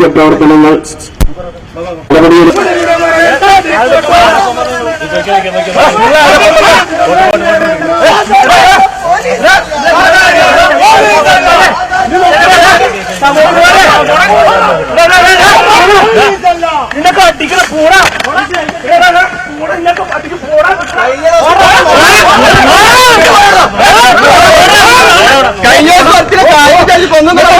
പരസ്യ പ്രവർത്തനങ്ങൾ നടപടിയിൽ നിനക്ക് അടിക്ക് കഴിഞ്ഞ കാര്യം കൊന്നു